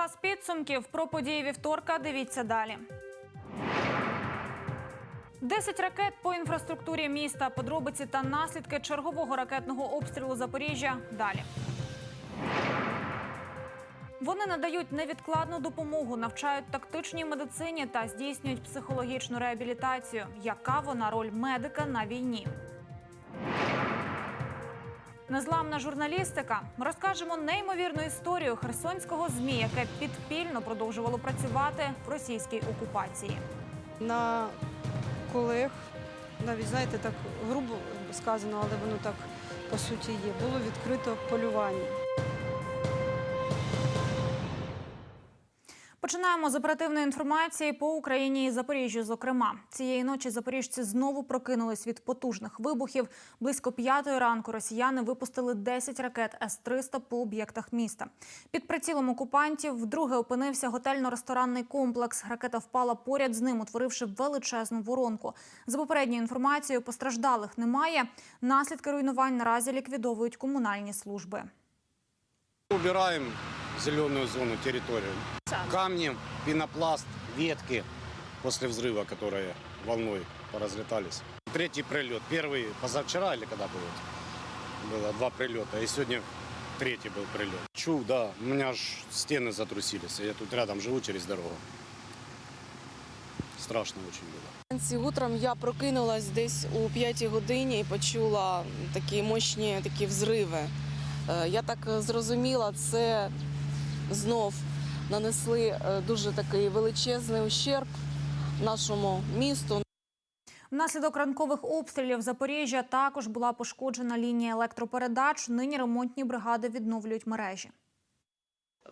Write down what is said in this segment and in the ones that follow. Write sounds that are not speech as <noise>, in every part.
Час підсумків про події вівторка. Дивіться далі. 10 ракет по інфраструктурі міста, подробиці та наслідки чергового ракетного обстрілу Запоріжжя. Далі. Вони надають невідкладну допомогу, навчають тактичній медицині та здійснюють психологічну реабілітацію. Яка вона роль медика на війні? Незламна журналістика. Ми розкажемо неймовірну історію херсонського змі, яке підпільно продовжувало працювати в російській окупації. на колег, навіть знаєте, так грубо сказано, але воно так по суті є. Було відкрито полювання. Починаємо з оперативної інформації по Україні і Запоріжжю. Зокрема, цієї ночі запоріжці знову прокинулись від потужних вибухів. Близько п'ятої ранку росіяни випустили 10 ракет С-300 по об'єктах міста. Під прицілом окупантів вдруге опинився готельно-ресторанний комплекс. Ракета впала поряд з ним, утворивши величезну воронку. За попередньою інформацією, постраждалих немає. Наслідки руйнувань наразі ліквідовують комунальні служби. Убираем зеленую зону, территорию. Камни, пенопласт, ветки после взрыва, которые волной поразлетались. Третий прилет. Первый позавчера или когда был? Было два прилета. И сегодня третий был прилет. Чу, да. У меня аж стены затрусились. Я тут рядом живу через дорогу. Страшно очень было. Вранці Утром я прокинулась десь у п'ятій годині і почула такі мощні такі взриви. Е, Я так е, зрозуміла, це знов нанесли е, дуже такий величезний ущерб нашому місту. Внаслідок ранкових обстрілів Запоріжжя також була пошкоджена лінія електропередач. Нині ремонтні бригади відновлюють мережі.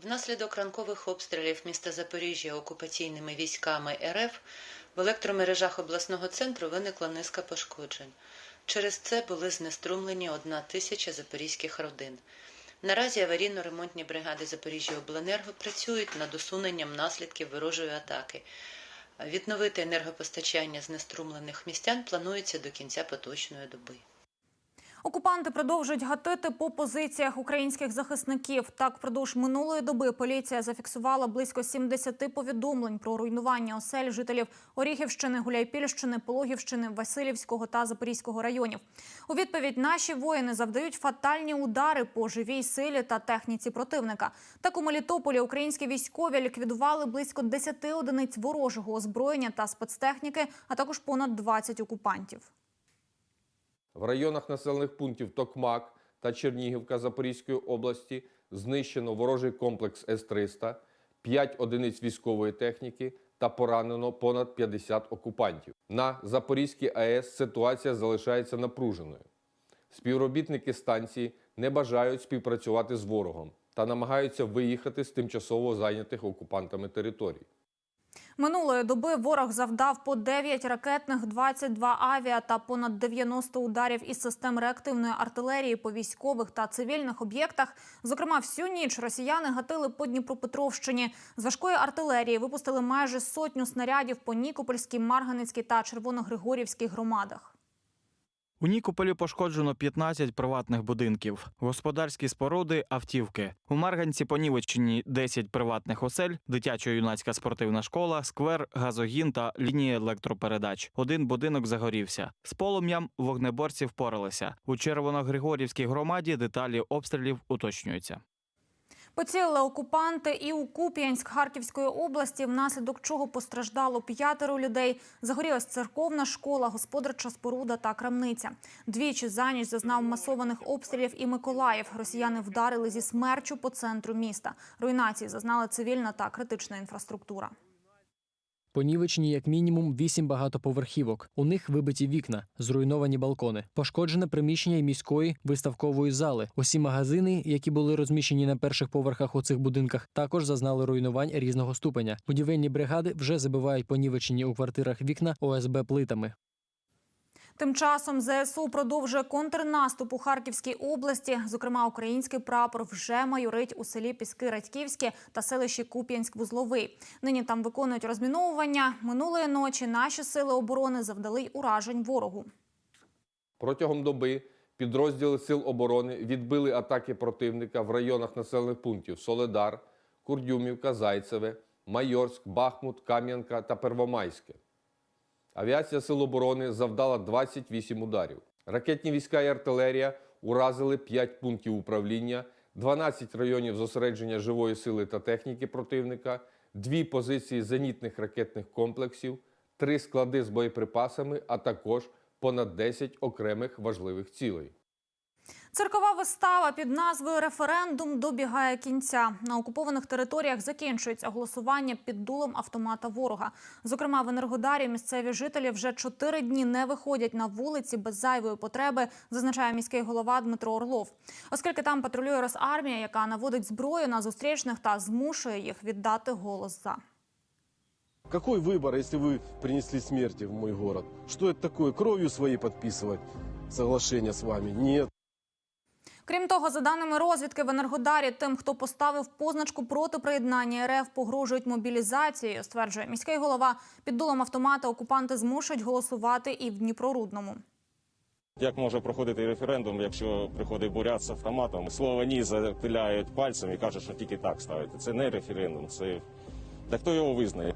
Внаслідок ранкових обстрілів міста Запоріжжя окупаційними військами РФ в електромережах обласного центру виникла низка пошкоджень. Через це були знеструмлені одна тисяча запорізьких родин. Наразі аварійно-ремонтні бригади Запоріжжя Обленерго працюють над усуненням наслідків ворожої атаки. Відновити енергопостачання знеструмлених містян планується до кінця поточної доби. Окупанти продовжують гатити по позиціях українських захисників. Так, впродовж минулої доби поліція зафіксувала близько 70 повідомлень про руйнування осель жителів Оріхівщини, Гуляйпільщини, Пологівщини, Васильівського та Запорізького районів. У відповідь наші воїни завдають фатальні удари по живій силі та техніці противника. Так у Мелітополі українські військові ліквідували близько 10 одиниць ворожого озброєння та спецтехніки, а також понад 20 окупантів. В районах населених пунктів Токмак та Чернігівка Запорізької області знищено ворожий комплекс С-300, 5 одиниць військової техніки та поранено понад 50 окупантів. На Запорізькій АЕС ситуація залишається напруженою. Співробітники станції не бажають співпрацювати з ворогом та намагаються виїхати з тимчасово зайнятих окупантами територій. Минулої доби ворог завдав по 9 ракетних, 22 авіа та понад 90 ударів із систем реактивної артилерії по військових та цивільних об'єктах. Зокрема, всю ніч росіяни гатили по Дніпропетровщині. З важкої артилерії випустили майже сотню снарядів по Нікопольській, Марганицькій та Червоногригорівській громадах. У Нікополі пошкоджено 15 приватних будинків, господарські споруди, автівки. У Марганці понівечені 10 приватних осель, дитячо-юнацька спортивна школа, сквер, газогін та лінії електропередач. Один будинок загорівся. З полум'ям вогнеборці впоралися. У Червоногригорівській громаді деталі обстрілів уточнюються. Поцілили окупанти і у Куп'янськ Харківської області, внаслідок чого постраждало п'ятеро людей. Загорілась церковна школа, господарча споруда та крамниця. Двічі за ніч зазнав масованих обстрілів і Миколаїв. Росіяни вдарили зі смерчу по центру міста. Руйнації зазнала цивільна та критична інфраструктура. Понівечені як мінімум вісім багатоповерхівок. У них вибиті вікна, зруйновані балкони, пошкоджене приміщення й міської виставкової зали. Усі магазини, які були розміщені на перших поверхах у цих будинках, також зазнали руйнувань різного ступеня. Будівельні бригади вже забивають понівечені у квартирах вікна ОСБ плитами. Тим часом ЗСУ продовжує контрнаступ у Харківській області. Зокрема, український прапор вже майорить у селі Піски Радьківське та селищі Куп'янськ-Вузловий. Нині там виконують розміновування. Минулої ночі наші сили оборони завдали уражень ворогу. Протягом доби підрозділи Сил оборони відбили атаки противника в районах населених пунктів Соледар, Курдюмівка, Зайцеве, Майорськ, Бахмут, Кам'янка та Первомайське. Авіація Сил оборони завдала 28 ударів. Ракетні війська і артилерія уразили 5 пунктів управління, 12 районів зосередження живої сили та техніки противника, дві позиції зенітних ракетних комплексів, три склади з боєприпасами, а також понад 10 окремих важливих цілей. Циркова вистава під назвою Референдум добігає кінця. На окупованих територіях закінчується голосування під дулом автомата ворога. Зокрема, в Енергодарі місцеві жителі вже чотири дні не виходять на вулиці без зайвої потреби, зазначає міський голова Дмитро Орлов. Оскільки там патрулює Росармія, яка наводить зброю на зустрічних та змушує їх віддати голос за. Какой выбор, если вы принесли смерти в мой город? Что это такое? Кровью своей подписывать соглашение с вами? Нет. Крім того, за даними розвідки в Енергодарі, тим, хто поставив позначку проти приєднання РФ, погрожують мобілізацією, стверджує міський голова. Під дулом автомата окупанти змушують голосувати і в Дніпрорудному. Як може проходити референдум, якщо приходить бурят з автоматом? Слово ні запиляють пальцем і кажуть, що тільки так ставити. Це не референдум, це та хто його визнає?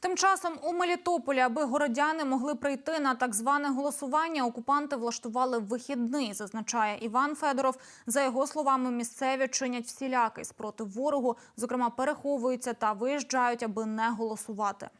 Тим часом у Мелітополі, аби городяни могли прийти на так зване голосування, окупанти влаштували вихідний, зазначає Іван Федоров. За його словами, місцеві чинять всілякий спротив ворогу, зокрема переховуються та виїжджають, аби не голосувати.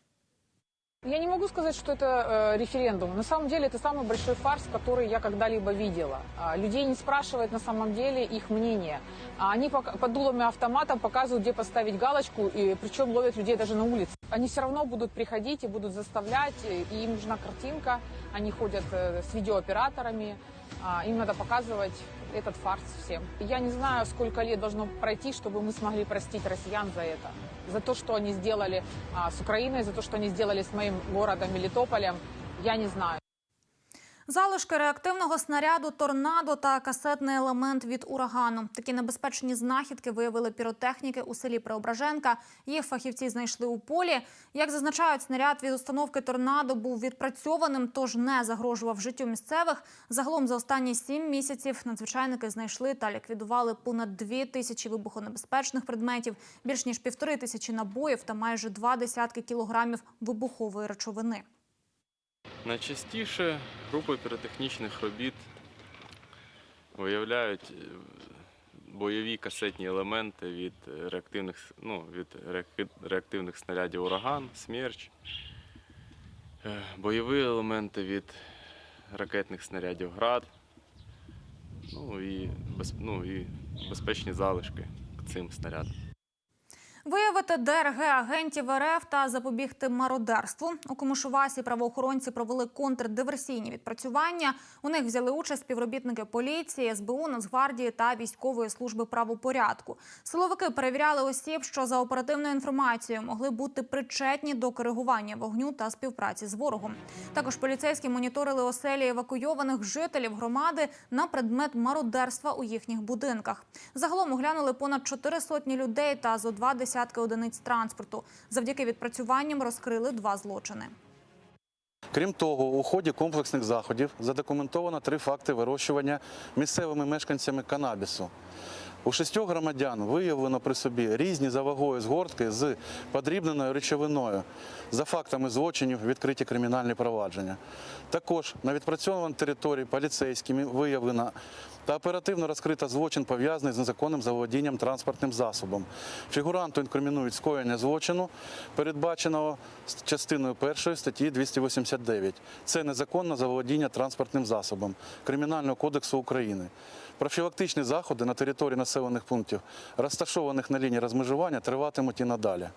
Я не могу сказать, что это э, референдум. На самом деле это самый большой фарс, который я когда-либо видела. А, людей не спрашивают на самом деле их мнение. А они пок- под дулами автомата показывают, где поставить галочку, и причем ловят людей даже на улице. Они все равно будут приходить и будут заставлять, и им нужна картинка. Они ходят э, с видеооператорами. А, им надо показывать этот фарс всем. Я не знаю, сколько лет должно пройти, чтобы мы смогли простить россиян за это. За то, что они сделали а, с Украиной, за то, что они сделали с моим городом Мелитополем, я не знаю. Залишки реактивного снаряду торнадо та касетний елемент від урагану. Такі небезпечні знахідки виявили піротехніки у селі Преображенка. Їх фахівці знайшли у полі. Як зазначають, снаряд від установки торнадо був відпрацьованим, тож не загрожував життю місцевих. Загалом за останні сім місяців надзвичайники знайшли та ліквідували понад дві тисячі вибухонебезпечних предметів, більш ніж півтори тисячі набоїв та майже два десятки кілограмів вибухової речовини. Найчастіше групи піротехнічних робіт виявляють е, бойові касетні елементи від реактивних, ну, від реактивних снарядів ураган, смерч, е, бойові елементи від ракетних снарядів град, ну і, ну, і безпечні залишки цим снарядам. Виявити ДРГ агентів РФ та запобігти мародерству. У Комишувасі правоохоронці провели контрдиверсійні відпрацювання. У них взяли участь співробітники поліції, СБУ, Нацгвардії та військової служби правопорядку. Силовики перевіряли осіб, що за оперативною інформацією могли бути причетні до коригування вогню та співпраці з ворогом. Також поліцейські моніторили оселі евакуйованих жителів громади на предмет мародерства у їхніх будинках. Загалом оглянули понад чотири сотні людей та зо два десятки одиниць транспорту. Завдяки відпрацюванням розкрили два злочини. Крім того, у ході комплексних заходів задокументовано три факти вирощування місцевими мешканцями канабісу. У шістьох громадян виявлено при собі різні за вагою згортки з подрібненою речовиною. За фактами злочинів відкриті кримінальні провадження. Також на відпрацьованій території поліцейськими виявлено та оперативно розкрита злочин пов'язаний з незаконним заволодінням транспортним засобом. Фігуранту інкримінують скоєння злочину, передбаченого частиною першої статті 289. Це незаконне заволодіння транспортним засобом Кримінального кодексу України. Профілактичні заходи на території населених пунктів, розташованих на лінії розмежування, триватимуть і надалі.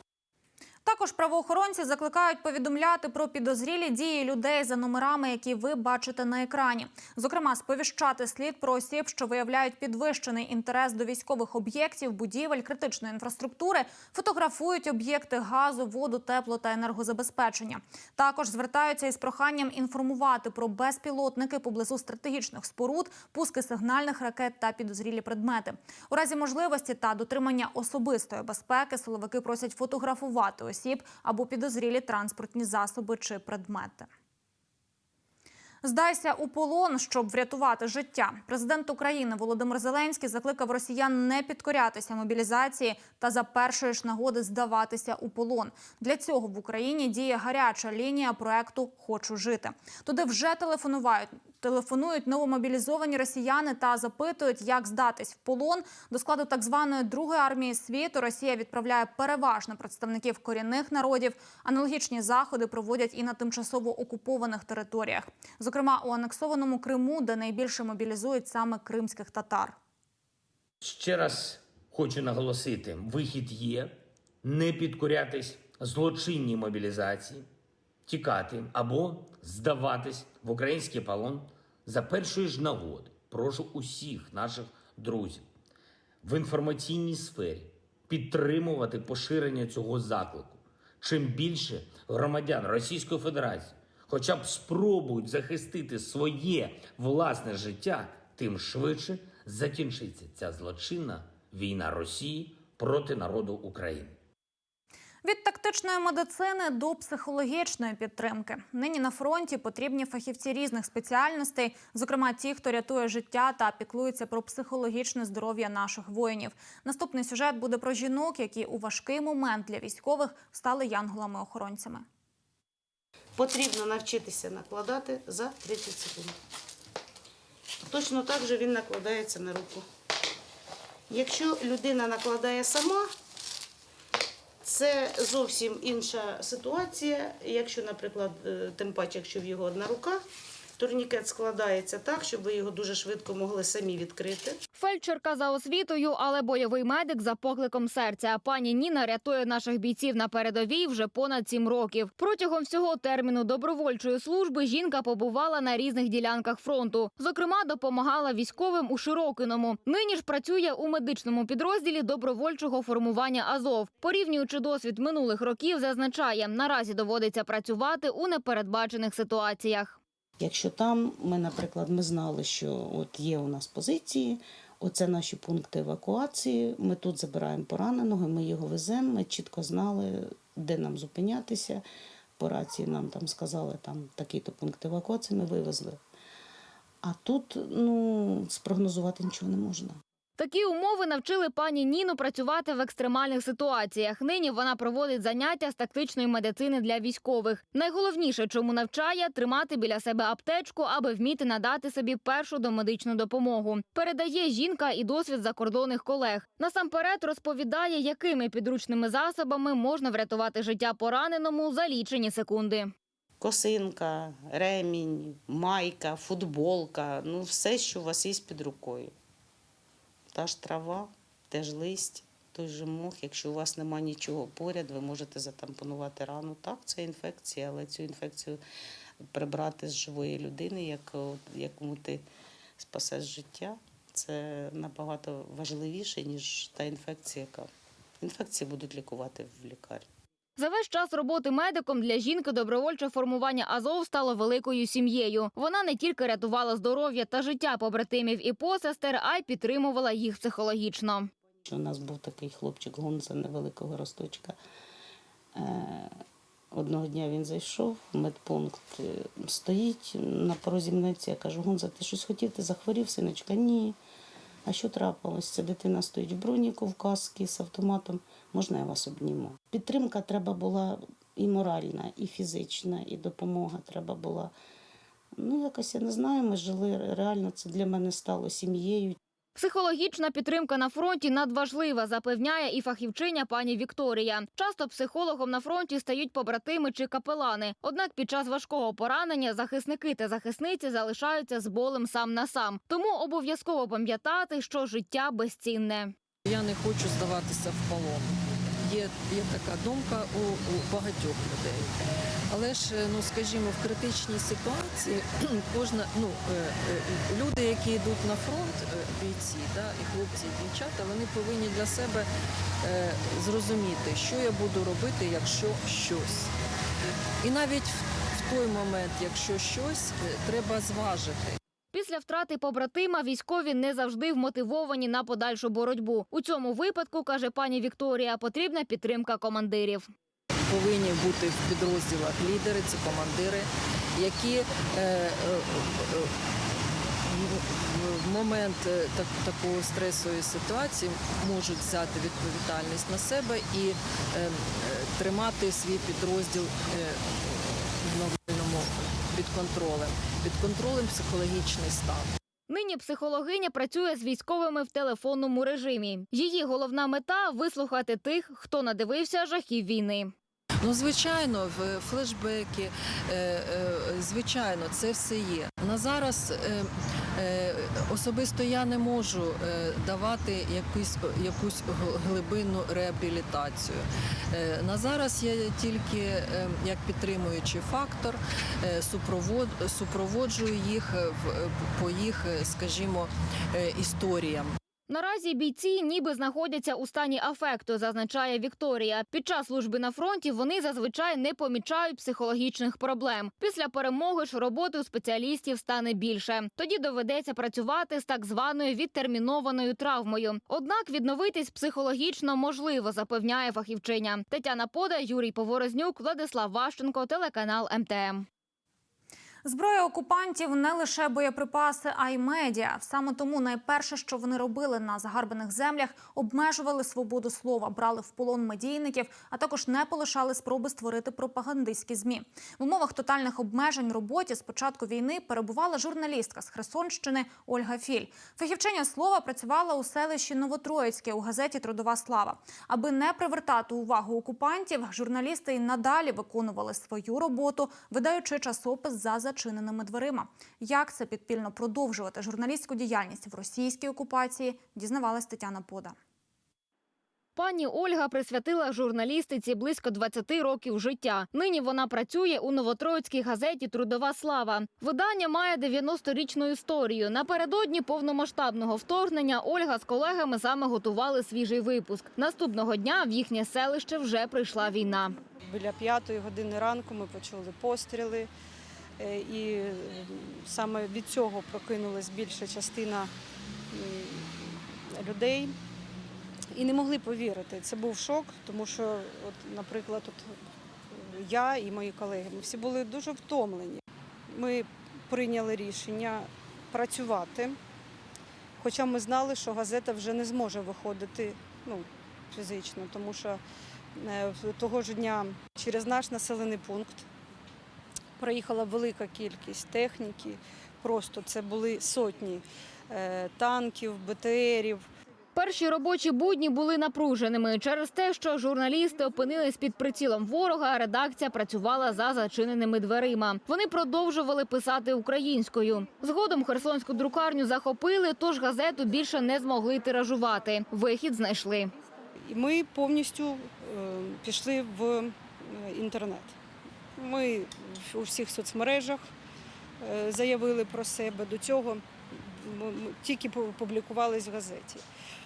Також правоохоронці закликають повідомляти про підозрілі дії людей за номерами, які ви бачите на екрані. Зокрема, сповіщати слід про осіб, що виявляють підвищений інтерес до військових об'єктів, будівель, критичної інфраструктури, фотографують об'єкти газу, воду, тепло та енергозабезпечення. Також звертаються із проханням інформувати про безпілотники поблизу стратегічних споруд, пуски сигнальних ракет та підозрілі предмети. У разі можливості та дотримання особистої безпеки силовики просять фотографувати осіб або підозрілі транспортні засоби чи предмети. Здайся у полон, щоб врятувати життя. Президент України Володимир Зеленський закликав росіян не підкорятися мобілізації та за першої ж нагоди здаватися у полон. Для цього в Україні діє гаряча лінія проекту Хочу жити. Туди вже телефонують. Телефонують новомобілізовані росіяни та запитують, як здатись в полон. До складу так званої другої армії світу Росія відправляє переважно представників корінних народів. Аналогічні заходи проводять і на тимчасово окупованих територіях, зокрема у анексованому Криму, де найбільше мобілізують саме кримських татар. Ще раз хочу наголосити: вихід є, не підкорятись злочинній мобілізації, тікати або здаватись в український полон за першої ж нагоди. Прошу усіх наших друзів в інформаційній сфері підтримувати поширення цього заклику. Чим більше громадян Російської Федерації хоча б спробують захистити своє власне життя, тим швидше закінчиться ця злочинна війна Росії проти народу України. Від тактичної медицини до психологічної підтримки нині на фронті потрібні фахівці різних спеціальностей, зокрема ті, хто рятує життя та піклується про психологічне здоров'я наших воїнів. Наступний сюжет буде про жінок, які у важкий момент для військових стали янголами-охоронцями. Потрібно навчитися накладати за 30 секунд. Точно так же він накладається на руку. Якщо людина накладає сама, це зовсім інша ситуація. Якщо, наприклад, е, тим паче, якщо в його одна рука, турнікет складається так, щоб ви його дуже швидко могли самі відкрити. Фельдшерка за освітою, але бойовий медик за покликом серця. Пані Ніна рятує наших бійців на передовій вже понад сім років. Протягом всього терміну добровольчої служби жінка побувала на різних ділянках фронту. Зокрема, допомагала військовим у Широкиному. Нині ж працює у медичному підрозділі добровольчого формування Азов. Порівнюючи досвід минулих років, зазначає, наразі доводиться працювати у непередбачених ситуаціях. Якщо там ми, наприклад, ми знали, що от є у нас позиції, оце наші пункти евакуації. Ми тут забираємо пораненого, ми його веземо. Ми чітко знали, де нам зупинятися. По рації нам там сказали, там такий-то пункт евакуації ми вивезли. А тут ну, спрогнозувати нічого не можна. Такі умови навчили пані Ніну працювати в екстремальних ситуаціях. Нині вона проводить заняття з тактичної медицини для військових. Найголовніше, чому навчає, тримати біля себе аптечку, аби вміти надати собі першу домедичну допомогу. Передає жінка і досвід закордонних колег. Насамперед розповідає, якими підручними засобами можна врятувати життя пораненому за лічені секунди. Косинка, ремінь, майка, футболка ну все, що у вас є під рукою. Та ж трава, теж листь, той же мох. Якщо у вас немає нічого поряд, ви можете затампонувати рану. Так, це інфекція, але цю інфекцію прибрати з живої людини, як, якому ти спасеш життя, це набагато важливіше, ніж та інфекція, яка інфекції будуть лікувати в лікарні. За весь час роботи медиком для жінки добровольче формування Азов стало великою сім'єю. Вона не тільки рятувала здоров'я та життя побратимів і посестер, а й підтримувала їх психологічно. У нас був такий хлопчик Гонза невеликого росточка. Е, Одного дня він зайшов, в медпункт е, стоїть на порозі мнеться. Я кажу, Гонза, ти щось хотів, ти захворів, синочка? Ні. А що трапилось? Ця дитина стоїть в броніку, в каски з автоматом. Можна я вас обніму? Підтримка треба була і моральна, і фізична, і допомога треба була. Ну, якось я не знаю, ми жили реально, це для мене стало сім'єю. Психологічна підтримка на фронті надважлива, запевняє і фахівчиня пані Вікторія. Часто психологом на фронті стають побратими чи капелани. Однак під час важкого поранення захисники та захисниці залишаються з болем сам на сам. Тому обов'язково пам'ятати, що життя безцінне. Я не хочу здаватися в полон. Є, є така думка у, у багатьох людей. Але ж, е, ну скажімо, в критичній ситуації <clears throat> кожна ну е, е, люди, які йдуть на фронт, бійці, да, і хлопці, і дівчата, вони повинні для себе зрозуміти, що я буду робити, якщо щось. І навіть в, той момент, якщо щось, треба зважити. Після втрати побратима військові не завжди вмотивовані на подальшу боротьбу. У цьому випадку, каже пані Вікторія, потрібна підтримка командирів. повинні бути в підрозділах лідери, це командири, які е, е, е, в- момент такої стресової ситуації можуть взяти відповідальність на себе і тримати свій підрозділ під контролем, під контролем психологічний стан. Нині психологиня працює з військовими в телефонному режимі. Її головна мета вислухати тих, хто надивився жахів війни. Ну, звичайно, в флешбеки, е, е, звичайно, це все є. На зараз е, особисто я не можу е, давати якусь, якусь глибинну реабілітацію. Е, на зараз я тільки е, як підтримуючий фактор е, супроводжую їх е, е, по їх, е, скажімо, е, історіям. Наразі бійці ніби знаходяться у стані афекту, зазначає Вікторія. Під час служби на фронті вони зазвичай не помічають психологічних проблем. Після перемоги ж роботи у спеціалістів стане більше. Тоді доведеться працювати з так званою відтермінованою травмою. Однак відновитись психологічно можливо, запевняє фахівчиня. Тетяна Пода, Юрій Поворознюк, Владислав Ващенко, телеканал МТМ. Зброя окупантів не лише боєприпаси, а й медіа. Саме тому найперше, що вони робили на загарбаних землях, обмежували свободу слова, брали в полон медійників, а також не полишали спроби створити пропагандистські змі. В умовах тотальних обмежень роботі з початку війни перебувала журналістка з Херсонщини Ольга Філь. Фахівчиня слова працювала у селищі Новотроїцьке у газеті Трудова слава. Аби не привертати увагу окупантів, журналісти й надалі виконували свою роботу, видаючи часопис за зачиненими дверима. Як це підпільно продовжувати журналістську діяльність в російській окупації, дізнавалась Тетяна Пода. Пані Ольга присвятила журналістиці близько 20 років життя. Нині вона працює у новотроїцькій газеті Трудова слава. Видання має 90-річну історію. Напередодні повномасштабного вторгнення Ольга з колегами саме готували свіжий випуск. Наступного дня в їхнє селище вже прийшла війна. Біля п'ятої години ранку ми почули постріли, і е, саме від цього прокинулась більша частина людей. І не могли повірити. Це був шок, тому що, от, наприклад, от я і мої колеги, ми всі були дуже втомлені. Ми прийняли рішення працювати, хоча ми знали, що газета вже не зможе виходити ну, фізично, тому що е, того ж дня через наш населений пункт проїхала велика кількість техніки. Просто це були сотні е, танків, БТРів. Перші робочі будні були напруженими через те, що журналісти опинились під прицілом ворога. Редакція працювала за зачиненими дверима. Вони продовжували писати українською. Згодом херсонську друкарню захопили, тож газету більше не змогли тиражувати. Вихід знайшли. І ми повністю е, пішли в е, інтернет. Ми у всіх соцмережах е, заявили про себе. До цього тільки пу- публікувались в газеті.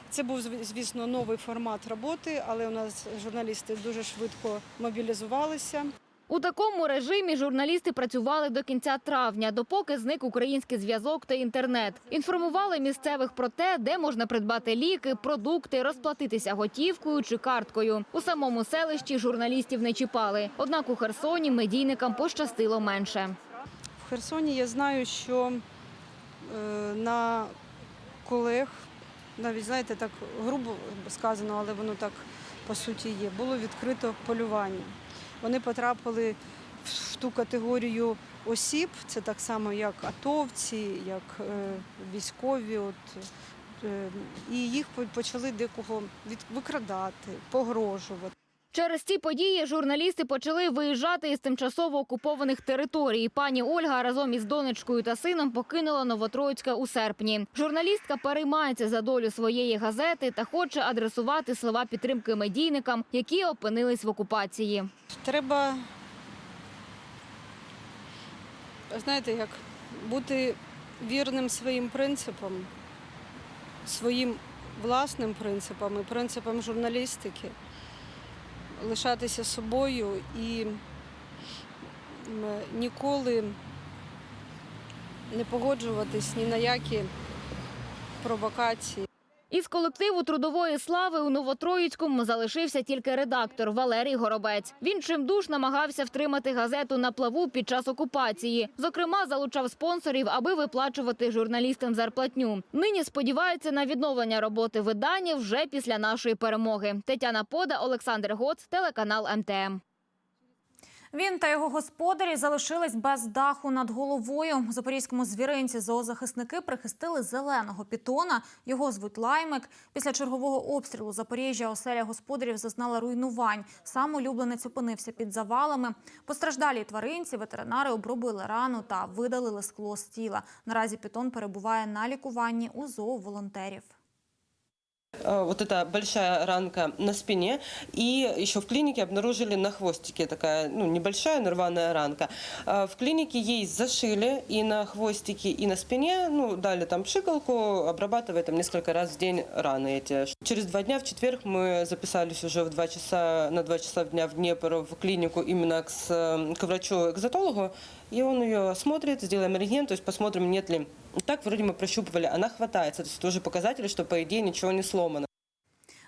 Це був, звісно, новий формат роботи, але у нас журналісти дуже швидко мобілізувалися. У такому режимі журналісти працювали до кінця травня, допоки зник український зв'язок та інтернет. Інформували місцевих про те, де можна придбати ліки, продукти, розплатитися готівкою чи карткою. У самому селищі журналістів не чіпали. Однак у Херсоні медійникам пощастило менше. В Херсоні я знаю, що е, на колег, навіть знаєте, так грубо сказано, але воно так по суті є, було відкрито полювання. Вони потрапили в ту категорію осіб, це так само як атовці, як е, військові. От, е, і їх почали декого викрадати, погрожувати. Через ці події журналісти почали виїжджати із тимчасово окупованих територій. Пані Ольга разом із донечкою та сином покинула Новотроїцьке у серпні. Журналістка переймається за долю своєї газети та хоче адресувати слова підтримки медійникам, які опинились в окупації. Треба, знаєте, як бути вірним своїм принципам, своїм власним принципам і принципам журналістики, лишатися собою і ніколи не погоджуватись ні на які провокації. Із колективу трудової слави у Новотроїцькому залишився тільки редактор Валерій Горобець. Він чимдуж намагався втримати газету на плаву під час окупації. Зокрема, залучав спонсорів, аби виплачувати журналістам зарплатню. Нині сподівається на відновлення роботи видання вже після нашої перемоги. Тетяна Пода, Олександр Гоц, телеканал МТМ. Він та його господарі залишились без даху над головою. У запорізькому звіринці зоозахисники прихистили зеленого пітона. Його звуть Лаймик. Після чергового обстрілу Запоріжжя оселя господарів зазнала руйнувань. Сам улюбленець опинився під завалами. Постраждалій тваринці ветеринари обробили рану та видалили скло з тіла. Наразі пітон перебуває на лікуванні у зооволонтерів. А, Вот эта большая ранка на спине. И еще в клинике обнаружили на хвостике такая, ну, небольшая, но рваная ранка. А В клинике ей зашили и на хвостике, и на спине. Ну, дали там пшикалку, обрабатывая там несколько раз в день раны эти. Через два дня, в четверг, мы записались уже в два часа, на два часа дня в Днепр в клинику именно к, с- к врачу-экзотологу. И он ее осмотрит, сделаем рентген, то есть посмотрим, нет ли. так вроде мы прощупывали, она хватается. То есть тоже показатели, что по идее ничего не сломано.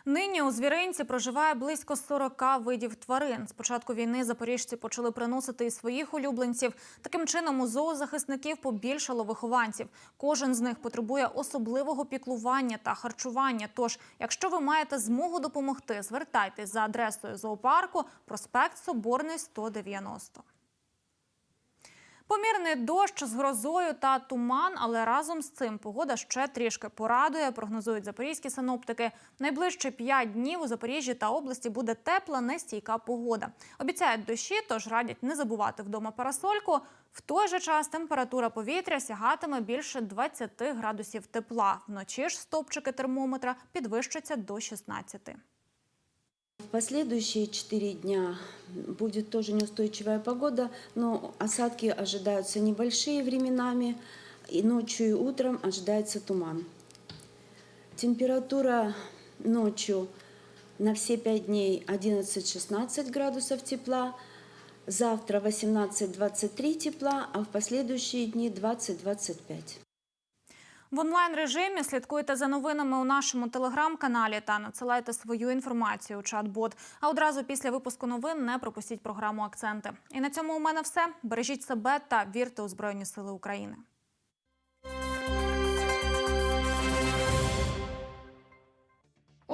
Нині у звіринці проживає близько 40 видів тварин. З початку війни запоріжці почали приносити і своїх улюбленців. Таким чином у зоозахисників побільшало вихованців. Кожен з них потребує особливого піклування та харчування. Тож, якщо ви маєте змогу допомогти, звертайтесь за адресою зоопарку, проспект Соборний 190. Помірний дощ з грозою та туман, але разом з цим погода ще трішки порадує, прогнозують запорізькі синоптики. Найближчі 5 днів у Запоріжжі та області буде тепла, нестійка погода. Обіцяють дощі, тож радять не забувати вдома парасольку. В той же час температура повітря сягатиме більше 20 градусів тепла. Вночі ж стопчики термометра підвищаться до 16. Последующие четыре дня будет тоже неустойчивая погода, но осадки ожидаются небольшие временами, и ночью и утром ожидается туман. Температура ночью на все пять дней 11-16 градусов тепла, завтра 18-23 тепла, а в последующие дни 20-25. В онлайн режимі слідкуйте за новинами у нашому телеграм-каналі та надсилайте свою інформацію у чат-бот. А одразу після випуску новин не пропустіть програму Акценти. І на цьому у мене все. Бережіть себе та вірте у Збройні Сили України.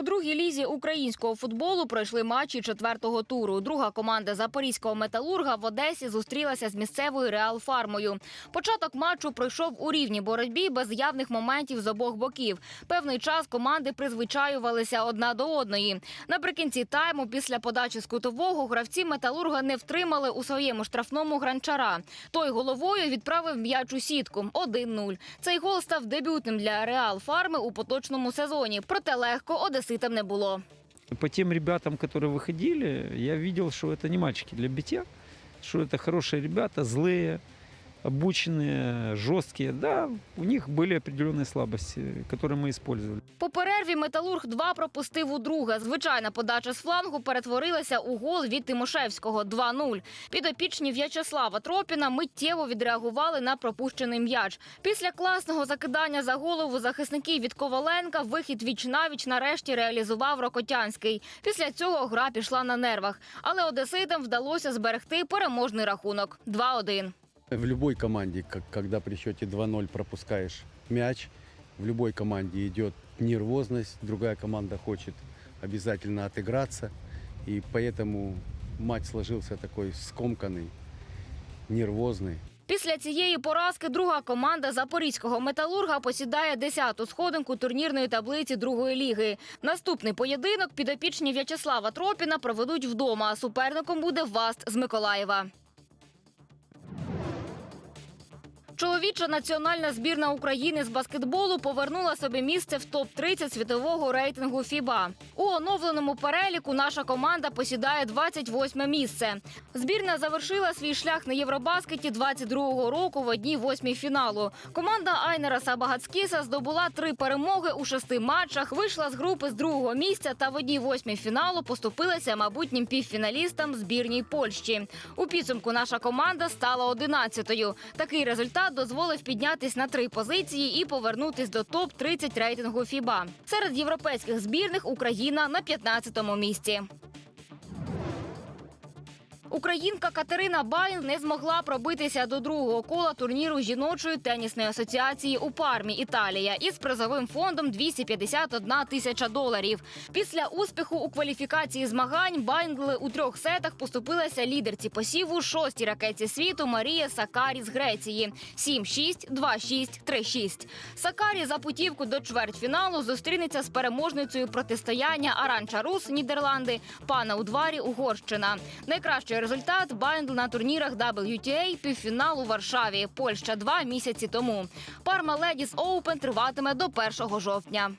Другій лізі українського футболу пройшли матчі четвертого туру. Друга команда запорізького металурга в Одесі зустрілася з місцевою Реал Фармою. Початок матчу пройшов у рівній боротьбі без явних моментів з обох боків. Певний час команди призвичаювалися одна до одної. Наприкінці тайму, після подачі з кутового, гравці металурга не втримали у своєму штрафному гранчара. Той головою відправив м'яч у сітку 1-0. Цей гол став дебютним для Реал Фарми у поточному сезоні. Проте легко одеситам не було. По тем ребятам, которые выходили, я видел, что это не мальчики для битья, что это хорошие ребята, злые, обученные, жесткие. Да, у них были определенные слабости, которые мы использовали. По перерві Металург 2 пропустив у друге. Звичайна подача з флангу перетворилася у гол від Тимошевського 2-0. Підопічні В'ячеслава Тропіна миттєво відреагували на пропущений м'яч. Після класного закидання за голову захисників від Коваленка вихід віч-навіч нарешті реалізував Рокотянський. Після цього гра пішла на нервах. Але одеситам вдалося зберегти переможний рахунок 2-1. В любой команде, как, когда при счете 2-0 пропускаешь мяч, в любой команде идет нервозность, другая команда хочет обязательно отыграться. И поэтому матч сложился такой скомканный, нервозный. Після цієї поразки друга команда запорізького металурга посідає 10-ту сходинку турнірної таблиці другої ліги. Наступний поєдинок підопічні В'ячеслава Тропіна проведуть вдома. а Суперником буде Васт з Миколаєва. Чоловіча національна збірна України з баскетболу повернула собі місце в топ-30 світового рейтингу ФІБА. У оновленому переліку наша команда посідає 28 місце. Збірна завершила свій шлях на Євробаскеті 22-го року в одній восьмій фіналу. Команда Айнера Сабагацкіса здобула три перемоги у шести матчах, вийшла з групи з другого місця та в одній восьмій фіналу поступилася майбутнім півфіналістам збірній Польщі. У підсумку наша команда стала 11-ю. Такий результат дозволив піднятись на три позиції і повернутись до топ 30 рейтингу ФІБА. Серед європейських збірних Україна на 15-му місці. Українка Катерина Байн не змогла пробитися до другого кола турніру жіночої тенісної асоціації у Пармі, Італія, із призовим фондом 251 тисяча доларів. Після успіху у кваліфікації змагань Байнгли у трьох сетах поступилася лідерці посіву шостій ракетці світу Марія Сакарі з Греції 7-6, 2-6, 3-6. Сакарі за путівку до чвертьфіналу зустрінеться з переможницею протистояння Аранча Рус, Нідерланди, пана Удварі, Угорщина. Найкращий результат Байндл на турнірах WTA півфінал у Варшаві, Польща два місяці тому. Парма Ледіс Оупен триватиме до 1 жовтня.